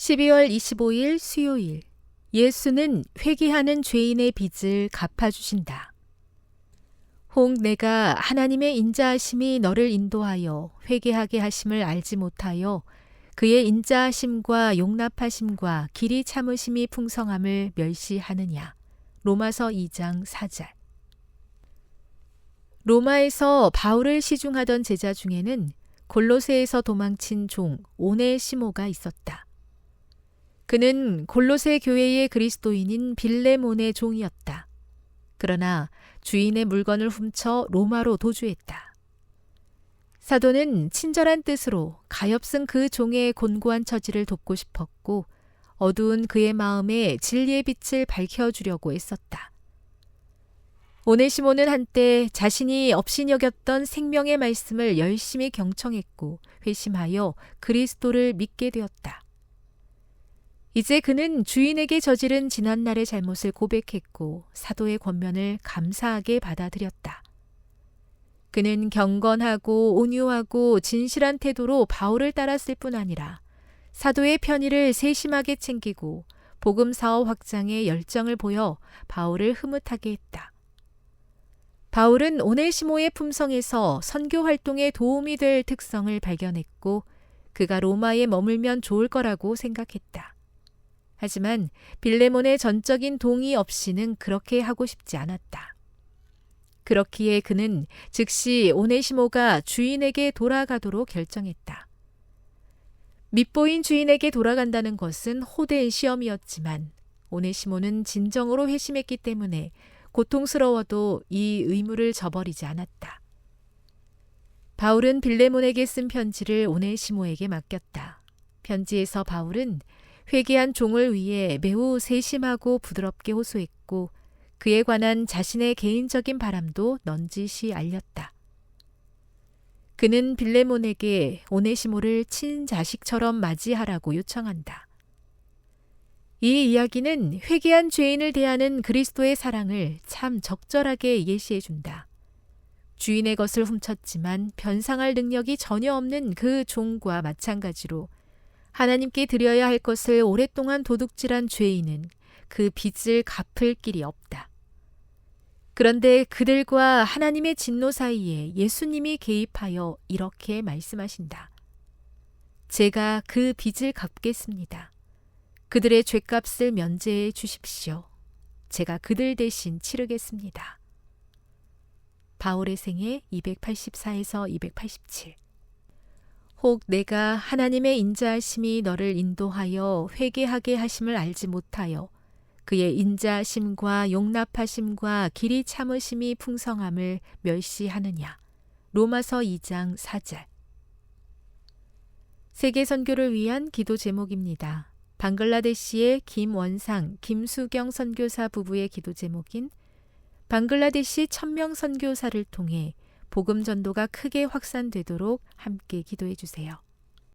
12월 25일 수요일 예수는 회개하는 죄인의 빚을 갚아주신다. 혹 내가 하나님의 인자하심이 너를 인도하여 회개하게 하심을 알지 못하여 그의 인자하심과 용납하심과 길이 참으심이 풍성함을 멸시하느냐. 로마서 2장 4절. 로마에서 바울을 시중하던 제자 중에는 골로새에서 도망친 종 오네 시모가 있었다. 그는 골로새 교회의 그리스도인인 빌레몬의 종이었다. 그러나 주인의 물건을 훔쳐 로마로 도주했다. 사도는 친절한 뜻으로 가엾은 그 종의 곤고한 처지를 돕고 싶었고 어두운 그의 마음에 진리의 빛을 밝혀주려고 애썼다. 오네시모는 한때 자신이 업신여겼던 생명의 말씀을 열심히 경청했고 회심하여 그리스도를 믿게 되었다. 이제 그는 주인에게 저지른 지난날의 잘못을 고백했고 사도의 권면을 감사하게 받아들였다. 그는 경건하고 온유하고 진실한 태도로 바울을 따랐을 뿐 아니라 사도의 편의를 세심하게 챙기고 복음 사업 확장에 열정을 보여 바울을 흐뭇하게 했다. 바울은 오네시모의 품성에서 선교 활동에 도움이 될 특성을 발견했고 그가 로마에 머물면 좋을 거라고 생각했다. 하지만 빌레몬의 전적인 동의 없이는 그렇게 하고 싶지 않았다. 그렇기에 그는 즉시 오네시모가 주인에게 돌아가도록 결정했다. 밑보인 주인에게 돌아간다는 것은 호된 시험이었지만 오네시모는 진정으로 회심했기 때문에 고통스러워도 이 의무를 저버리지 않았다. 바울은 빌레몬에게 쓴 편지를 오네시모에게 맡겼다. 편지에서 바울은 회개한 종을 위해 매우 세심하고 부드럽게 호소했고 그에 관한 자신의 개인적인 바람도 넌지시 알렸다. 그는 빌레몬에게 오네시모를 친자식처럼 맞이하라고 요청한다. 이 이야기는 회개한 죄인을 대하는 그리스도의 사랑을 참 적절하게 예시해 준다. 주인의 것을 훔쳤지만 변상할 능력이 전혀 없는 그 종과 마찬가지로 하나님께 드려야 할 것을 오랫동안 도둑질한 죄인은 그 빚을 갚을 길이 없다. 그런데 그들과 하나님의 진노 사이에 예수님이 개입하여 이렇게 말씀하신다. 제가 그 빚을 갚겠습니다. 그들의 죄값을 면제해 주십시오. 제가 그들 대신 치르겠습니다. 바울의 생애 284에서 287. 혹 내가 하나님의 인자하심이 너를 인도하여 회개하게 하심을 알지 못하여 그의 인자하심과 용납하심과 길이 참으심이 풍성함을 멸시하느냐. 로마서 2장 4절. 세계 선교를 위한 기도 제목입니다. 방글라데시의 김원상, 김수경 선교사 부부의 기도 제목인 방글라데시 천명 선교사를 통해 복음 전도가 크게 확산되도록 함께 기도해 주세요.